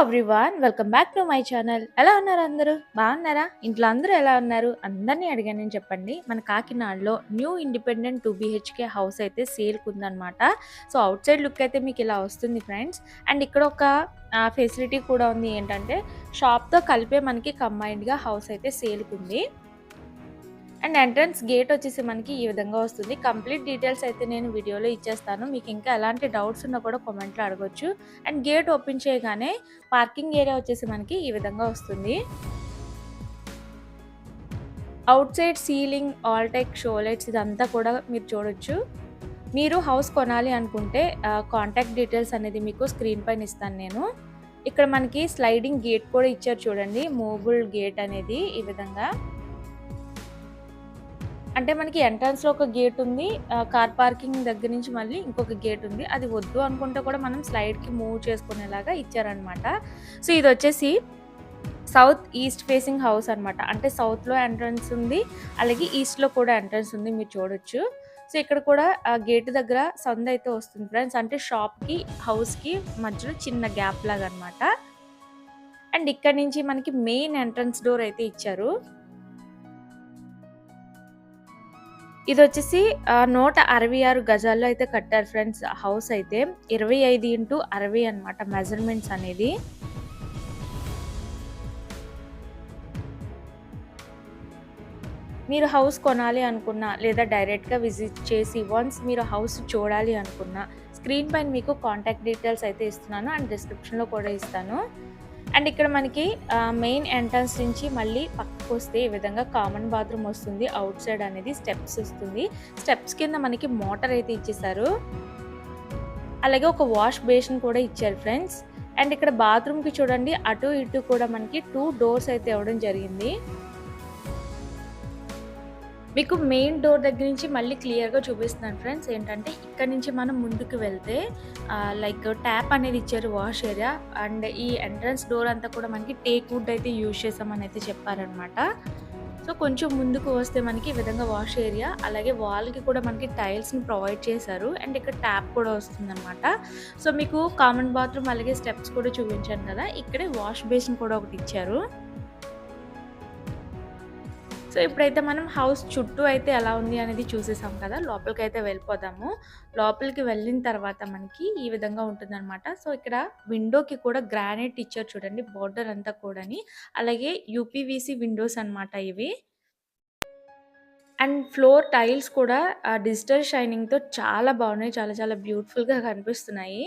Everyone welcome back to my channel ఎలా ఉన్నారు అందరూ? బాగున్నారా? ఇంట్లో అందరూ ఎలా ఉన్నారు? అందరినీ అడిగానని చెప్పండి. మన కాకినాడలో new independent two BHK house అయితే సేల్కి ఉందన్నమాట సో అవుట్ సైడ్ లుక్ అయితే మీకు ఇలా వస్తుంది ఫ్రెండ్స్ అండ్ ఇక్కడ ఒక ఫెసిలిటీ కూడా ఉంది ఏంటంటే షాప్తో కలిపే మనకి కంబైన్డ్గా హౌస్ అయితే సేల్కి ఉంది అండ్ ఎంట్రన్స్ గేట్ వచ్చేసి మనకి ఈ విధంగా వస్తుంది. కంప్లీట్ డీటెయిల్స్ అయితే నేను వీడియోలో ఇచ్చేస్తాను. మీకు ఇంకా ఎలాంటి డౌట్స్ ఉన్నా కూడా కామెంట్లో అడగొచ్చు. అండ్ గేట్ ఓపెన్ చేయగానే పార్కింగ్ ఏరియా వచ్చేసి మనకి ఈ విధంగా వస్తుంది. అవుట్ సైడ్ సీలింగ్ ఆల్టెక్ షోలైట్స్ ఇదంతా కూడా మీరు చూడొచ్చు. మీరు హౌస్ కొనాలి అనుకుంటే కాంటాక్ట్ డీటెయిల్స్ అనేది మీకు స్క్రీన్ పైన ఇస్తాను నేను. ఇక్కడ మనకి స్లైడింగ్ గేట్ కూడా ఇచ్చారు చూడండి. మూవబుల్ గేట్ అనేది ఈ విధంగా. అంటే మనకి ఎంట్రన్స్లో ఒక గేట్ ఉంది. కార్ పార్కింగ్ దగ్గర నుంచి మళ్ళీ ఇంకొక గేట్ ఉంది. అది వద్దు అనుకుంటే కూడా మనం స్లైడ్కి మూవ్ చేసుకునేలాగా ఇచ్చారనమాట సో ఇది వచ్చేసి సౌత్ ఈస్ట్ ఫేసింగ్ హౌస్ అనమాట అంటే సౌత్లో ఎంట్రన్స్ ఉంది. అలాగే ఈస్ట్లో కూడా ఎంట్రన్స్ ఉంది. మీరు చూడొచ్చు. సో ఇక్కడ కూడా ఆ గేట్ దగ్గర సంద అయితే వస్తుంది ఫ్రెండ్స్. అంటే షాప్కి హౌస్కి మధ్యలో చిన్న గ్యాప్ లాగా అనమాట అండ్ ఇక్కడ నుంచి మనకి మెయిన్ ఎంట్రన్స్ డోర్ అయితే ఇచ్చారు. ఇది వచ్చేసి నూట అరవై ఆరు గజాల్లో అయితే కట్టారు ఫ్రెండ్స్. హౌస్ అయితే ఇరవై ఐదు ఇంటూ అరవై అనమాట మెజర్మెంట్స్ అనేది. మీరు హౌస్ కొనాలి అనుకున్నా లేదా డైరెక్ట్గా విజిట్ చేసి వన్స్ మీరు హౌస్ చూడాలి అనుకున్నా స్క్రీన్ పైన మీకు కాంటాక్ట్ డీటెయిల్స్ అయితే ఇస్తున్నాను అండ్ డిస్క్రిప్షన్లో కూడా ఇస్తాను. అండ్ ఇక్కడ మనకి మెయిన్ ఎంట్రన్స్ నుంచి మళ్ళీ పక్క వస్తే ఈ విధంగా కామన్ బాత్రూమ్ వస్తుంది. అవుట్ సైడ్ అనేది స్టెప్స్ వస్తుంది. స్టెప్స్ కింద మనకి మోటార్ అయితే ఇచ్చేసారు అలాగే ఒక వాష్ బేసిన్ కూడా ఇచ్చారు ఫ్రెండ్స్ అండ్ ఇక్కడ బాత్రూమ్కి చూడండి అటు ఇటు కూడా మనకి టూ డోర్స్ అయితే ఇవ్వడం జరిగింది. మీకు మెయిన్ డోర్ దగ్గర నుంచి మళ్ళీ క్లియర్గా చూపిస్తున్నాను ఫ్రెండ్స్ ఏంటంటే ఇక్కడ నుంచి మనం ముందుకు వెళ్తే లైక్ ట్యాప్ అనేది ఇచ్చారు వాష్ ఏరియా అండ్ ఈ ఎంట్రన్స్ డోర్ అంతా కూడా మనకి టేక్ వుడ్ అయితే యూజ్ చేసామని అయితే చెప్పారనమాట సో కొంచెం ముందుకు వస్తే మనకి ఈ విధంగా వాష్ ఏరియా అలాగే వాల్కి కూడా మనకి టైల్స్ని ప్రొవైడ్ చేశారు. అండ్ ఇక్కడ ట్యాప్ కూడా వస్తుందన్నమాట. సో మీకు కామన్ బాత్రూమ్ అలాగే స్టెప్స్ కూడా చూపించాను కదా. ఇక్కడే వాష్ బేసిన్ కూడా ఒకటి ఇచ్చారు. సో ఇప్పుడైతే మనం హౌస్ చుట్టూ అయితే ఎలా ఉంది అనేది చూసేసాం కదా లోపలికి అయితే వెళ్ళిపోదాము. లోపలికి వెళ్ళిన తర్వాత మనకి ఈ విధంగా ఉంటుందన్నమాట. సో ఇక్కడ విండోకి కూడా గ్రానైట్ ఇచ్చారు చూడండి బోర్డర్ అంతా కూడాని. అలాగే యూపీవీసీ విండోస్ అనమాట ఇవి. అండ్ ఫ్లోర్ టైల్స్ కూడా డిజిటల్ షైనింగ్తో చాలా బాగున్నాయి చాలా చాలా బ్యూటిఫుల్గా కనిపిస్తున్నాయి.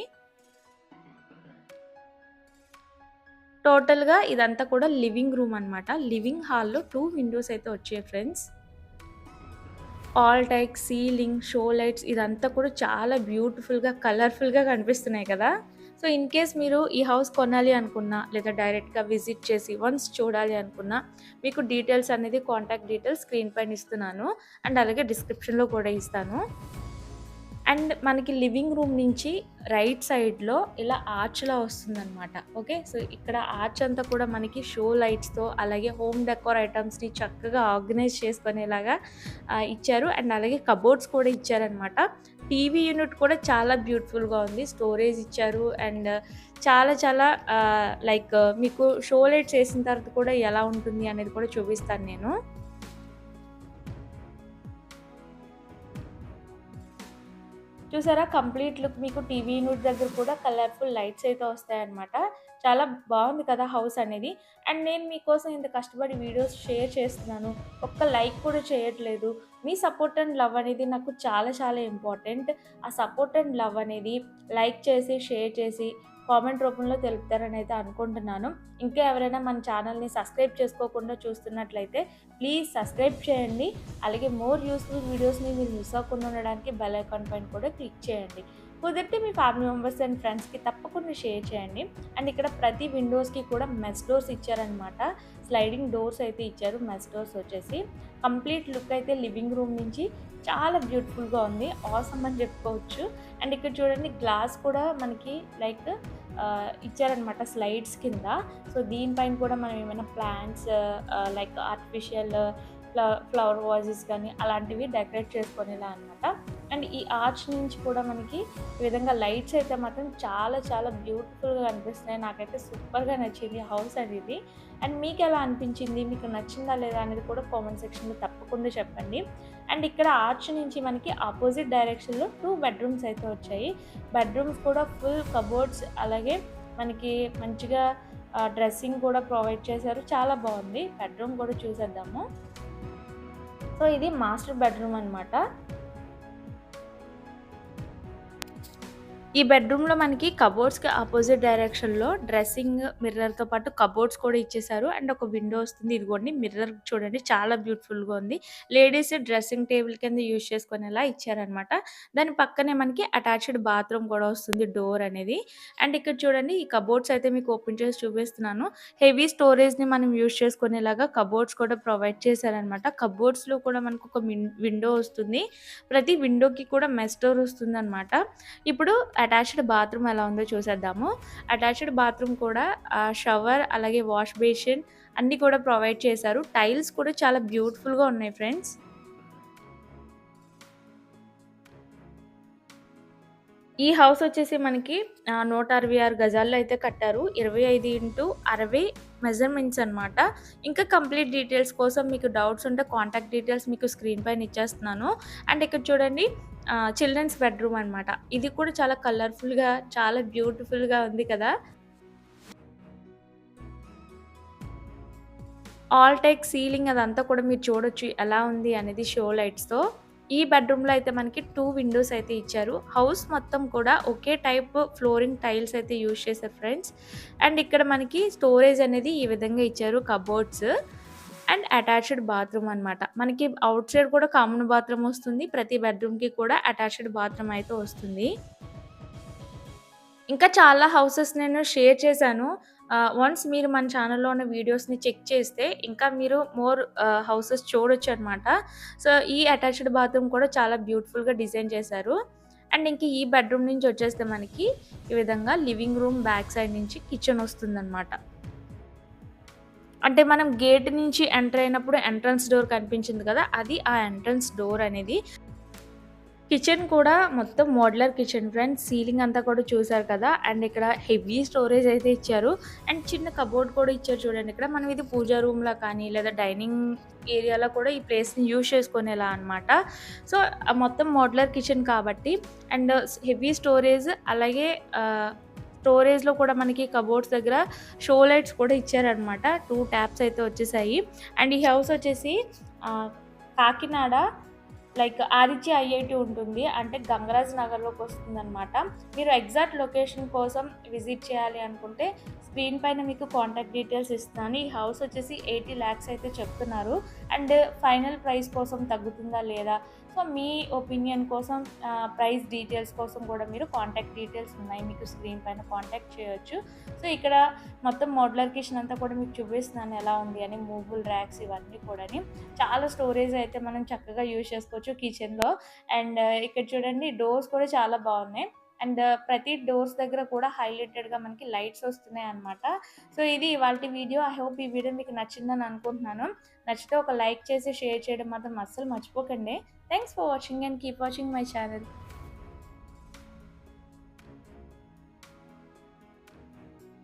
టోటల్గా ఇదంతా కూడా లివింగ్ రూమ్ అనమాట లివింగ్ హాల్లో టూ విండోస్ అయితే వచ్చాయి ఫ్రెండ్స్. ఆల్ టైక్ సీలింగ్ షో లైట్స్ ఇదంతా కూడా చాలా బ్యూటిఫుల్గా కలర్ఫుల్గా కనిపిస్తున్నాయి కదా. సో ఇన్ కేస్ మీరు ఈ హౌస్ కొనాలి అనుకున్నా లేదా డైరెక్ట్గా విజిట్ చేసి వన్స్ చూడాలి అనుకున్నా మీకు డీటెయిల్స్ అనేది కాంటాక్ట్ డీటెయిల్స్ స్క్రీన్ పైన ఇస్తున్నాను. అండ్ అలాగే డిస్క్రిప్షన్లో కూడా ఇస్తాను. అండ్ మనకి లివింగ్ రూమ్ నుంచి రైట్ సైడ్లో ఇలా ఆర్చ్లా వస్తుందన్నమాట. ఓకే? సో ఇక్కడ ఆర్చ్ అంతా కూడా మనకి షో లైట్స్తో అలాగే హోమ్ డెకోర్ ఐటమ్స్ని చక్కగా ఆర్గనైజ్ చేసుకునేలాగా ఇచ్చారు. అండ్ అలాగే కబోర్డ్స్ కూడా ఇచ్చారనమాట టీవీ యూనిట్ కూడా చాలా బ్యూటిఫుల్గా ఉంది. స్టోరేజ్ ఇచ్చారు. అండ్ చాలా చాలా లైక్ మీకు షో లైట్స్ వేసిన తర్వాత కూడా ఎలా ఉంటుంది అనేది కూడా చూపిస్తాను నేను. చూసారా? కంప్లీట్ లుక్ మీకు టీవీ యూనిట్ దగ్గర కూడా కలర్ఫుల్ లైట్స్ అయితే వస్తాయన్నమాట. చాలా బాగుంది కదా హౌస్ అనేది. అండ్ నేను మీకోసం ఇంత కష్టపడి వీడియోస్ షేర్ చేస్తున్నాను. ఒక్క లైక్ కూడా చేయట్లేదు. మీ సపోర్ట్ అండ్ లవ్ అనేది నాకు చాలా చాలా ఇంపార్టెంట్. ఆ సపోర్ట్ అండ్ లవ్ అనేది లైక్ చేసి షేర్ చేసి కామెంట్ రూపంలో తెలుపుతారని అయితే అనుకుంటున్నాను. ఇంకా ఎవరైనా మన ఛానల్ని సబ్స్క్రైబ్ చేసుకోకుండా చూస్తున్నట్లయితే ప్లీజ్ సబ్స్క్రైబ్ చేయండి. అలాగే మోర్ యూస్ఫుల్ వీడియోస్ని మీరు మిస్ అవ్వకుండా ఉండడానికి బెల్ ఐకాన్ పైన కూడా క్లిక్ చేయండి. కుదిరితే మీ ఫ్యామిలీ మెంబర్స్ అండ్ ఫ్రెండ్స్కి తప్పకుండా షేర్ చేయండి. అండ్ ఇక్కడ ప్రతి విండోస్కి కూడా మెస్ డోర్స్ ఇచ్చారనమాట స్లైడింగ్ డోర్స్ అయితే ఇచ్చారు మెస్ డోర్స్ వచ్చేసి. కంప్లీట్ లుక్ అయితే లివింగ్ రూమ్ నుంచి చాలా బ్యూటిఫుల్గా ఉంది. ఆసమ్ అని చెప్పుకోవచ్చు. అండ్ ఇక్కడ చూడండి గ్లాస్ కూడా మనకి లైక్ ఇచ్చారనమాట స్లైడ్స్ కింద. సో దీనిపైన కూడా మనం ఏమైనా plants like artificial flower vases కానీ అలాంటివి డెకరేట్ చేసుకునేలా అనమాట అండ్ ఈ ఆర్చ్ నుంచి కూడా మనకి ఈ విధంగా లైట్స్ అయితే మాత్రం చాలా చాలా బ్యూటిఫుల్గా అనిపిస్తున్నాయి. నాకైతే సూపర్గా నచ్చింది హౌస్ అనేది. అండ్ మీకు ఎలా అనిపించింది? మీకు నచ్చిందా లేదా అనేది కూడా కామెంట్ సెక్షన్లో తప్పకుండా చెప్పండి. అండ్ ఇక్కడ ఆర్చ్ నుంచి మనకి ఆపోజిట్ డైరెక్షన్లో టూ బెడ్రూమ్స్ అయితే వచ్చాయి. బెడ్రూమ్స్ కూడా ఫుల్ కబోర్డ్స్ అలాగే మనకి మంచిగా డ్రెస్సింగ్ కూడా ప్రొవైడ్ చేశారు. చాలా బాగుంది. బెడ్రూమ్ కూడా చూసేద్దాము. సో ఇది మాస్టర్ బెడ్రూమ్ అనమాట ఈ బెడ్రూమ్లో మనకి కబోర్డ్స్కి ఆపోజిట్ డైరెక్షన్లో డ్రెస్సింగ్ మిర్రర్తో పాటు కబోర్డ్స్ కూడా ఇచ్చేసారు అండ్ ఒక విండో వస్తుంది. ఇదిగోండి మిర్రర్ చూడండి చాలా బ్యూటిఫుల్గా ఉంది. లేడీస్ డ్రెస్సింగ్ టేబుల్ కింద యూజ్ చేసుకునేలా ఇచ్చారనమాట దాని పక్కనే మనకి అటాచ్డ్ బాత్రూమ్ కూడా వస్తుంది డోర్ అనేది. అండ్ ఇక్కడ చూడండి ఈ కబోర్డ్స్ అయితే మీకు ఓపెన్ చేసి చూపిస్తున్నాను. హెవీ స్టోరేజ్ని మనం యూజ్ చేసుకునేలాగా కబోర్డ్స్ కూడా ప్రొవైడ్ చేశారనమాట కబోర్డ్స్లో కూడా మనకు ఒక విండో వస్తుంది. ప్రతి విండోకి కూడా మెస్ డోర్ వస్తుంది అనమాట ఇప్పుడు అటాచ్డ్ బాత్రూమ్ ఎలా ఉందో చూసేద్దాము. అటాచ్డ్ బాత్రూమ్ కూడా షవర్ అలాగే వాష్ బేసిన్ అన్నీ కూడా ప్రొవైడ్ చేశారు. టైల్స్ కూడా చాలా బ్యూటిఫుల్గా ఉన్నాయి ఫ్రెండ్స్. ఈ హౌస్ వచ్చేసి మనకి నూట అరవై ఆరు గజాల్లో అయితే కట్టారు. ఇరవై ఐదు ఇంటూ అరవై మెజర్మెంట్స్ అనమాట ఇంకా కంప్లీట్ డీటెయిల్స్ కోసం మీకు డౌట్స్ ఉంటే కాంటాక్ట్ డీటెయిల్స్ మీకు స్క్రీన్ పైన ఇచ్చేస్తున్నాను. అండ్ ఇక్కడ చూడండి చిల్డ్రన్స్ బెడ్రూమ్ అనమాట ఇది కూడా చాలా కలర్ఫుల్గా చాలా బ్యూటిఫుల్గా ఉంది కదా. ఆల్ టైక్ సీలింగ్ అదంతా కూడా మీరు చూడొచ్చు ఎలా ఉంది అనేది షో లైట్స్తో. ఈ బెడ్రూమ్లో అయితే మనకి టూ విండోస్ అయితే ఇచ్చారు. హౌస్ మొత్తం కూడా ఒకే టైప్ ఫ్లోరింగ్ టైల్స్ అయితే యూజ్ చేశారు ఫ్రెండ్స్. అండ్ ఇక్కడ మనకి స్టోరేజ్ అనేది ఈ విధంగా ఇచ్చారు కబోర్డ్స్. అండ్ అటాచ్డ్ బాత్రూమ్ అనమాట మనకి అవుట్ సైడ్ కూడా కామన్ బాత్రూమ్ వస్తుంది. ప్రతి బెడ్రూమ్కి కూడా అటాచ్డ్ బాత్రూమ్ అయితే వస్తుంది. ఇంకా చాలా హౌసెస్ నేను షేర్ చేశాను. వన్స్ మీరు మన ఛానల్లో ఉన్న వీడియోస్ని చెక్ చేస్తే ఇంకా మీరు మోర్ హౌసెస్ చూడొచ్చు అనమాట సో ఈ అటాచ్డ్ బాత్రూమ్ కూడా చాలా బ్యూటిఫుల్గా డిజైన్ చేశారు. అండ్ ఇంక ఈ బెడ్రూమ్ నుంచి వచ్చేస్తే మనకి ఈ విధంగా లివింగ్ రూమ్ బ్యాక్ సైడ్ నుంచి కిచెన్ వస్తుందన్నమాట. అంటే మనం గేట్ నుంచి ఎంటర్ అయినప్పుడు ఎంట్రన్స్ డోర్ కనిపించింది కదా అది ఆ ఎంట్రన్స్ డోర్ అనేది కిచెన్ కూడా మొత్తం మోడ్లర్ కిచెన్ ఫ్రెండ్స్. సీలింగ్ అంతా కూడా చూసారు కదా. అండ్ ఇక్కడ హెవీ స్టోరేజ్ అయితే ఇచ్చారు. అండ్ చిన్న కబోర్డ్ కూడా ఇచ్చారు చూడండి. ఇక్కడ మనం ఇది పూజా రూమ్లో కానీ లేదా డైనింగ్ ఏరియాలో కూడా ఈ ప్లేస్ని యూజ్ చేసుకునేలా అనమాట సో మొత్తం మోడ్లర్ కిచెన్ కాబట్టి అండ్ హెవీ స్టోరేజ్ అలాగే స్టోరేజ్లో కూడా మనకి కబోర్డ్స్ దగ్గర షో లైట్స్ కూడా ఇచ్చారనమాట టూ ట్యాప్స్ అయితే వచ్చేసాయి. అండ్ ఈ హౌస్ వచ్చేసి కాకినాడ లైక్ ఆదిత్య ఐఐటి ఉంటుంది. అంటే గంగరాజ్ నగర్లోకి వస్తుంది అనమాట మీరు ఎగ్జాక్ట్ లొకేషన్ కోసం విజిట్ చేయాలి అనుకుంటే స్క్రీన్ పైన మీకు కాంటాక్ట్ డీటెయిల్స్ ఇస్తున్నాను. ఈ హౌస్ వచ్చేసి ఎయిటీ ల్యాక్స్ అయితే చెప్తున్నారు. అండ్ ఫైనల్ ప్రైస్ కోసం తగ్గుతుందా లేదా? సో మీ ఒపీనియన్ కోసం ప్రైస్ డీటెయిల్స్ కోసం కూడా మీరు కాంటాక్ట్ డీటెయిల్స్ ఉన్నాయి. మీకు స్క్రీన్ పైన కాంటాక్ట్ చేయొచ్చు. సో ఇక్కడ మొత్తం మోడ్లర్ కిచెన్ అంతా కూడా మీకు చూపిస్తున్నాను. ఎలా ఉంది అని మూవబుల్ ర్యాక్స్ ఇవన్నీ కూడా చాలా స్టోరేజ్ అయితే మనం చక్కగా యూజ్ చేసుకోవచ్చు. చేసుకోవచ్చు కిచెన్లో. అండ్ uh, ఇక్కడ చూడండి డోర్స్ కూడా చాలా బాగున్నాయి. అండ్ uh, ప్రతి డోర్స్ దగ్గర కూడా హైలైటెడ్గా మనకి లైట్స్ వస్తున్నాయి అనమాట సో ఇది ఇవాళ వీడియో. ఐ హోప్ ఈ వీడియో మీకు నచ్చిందని అనుకుంటున్నాను. నచ్చితే ఒక లైక్ చేసి షేర్ చేయడం మాత్రం అస్సలు మర్చిపోకండి. Thanks for watching and keep watching my channel.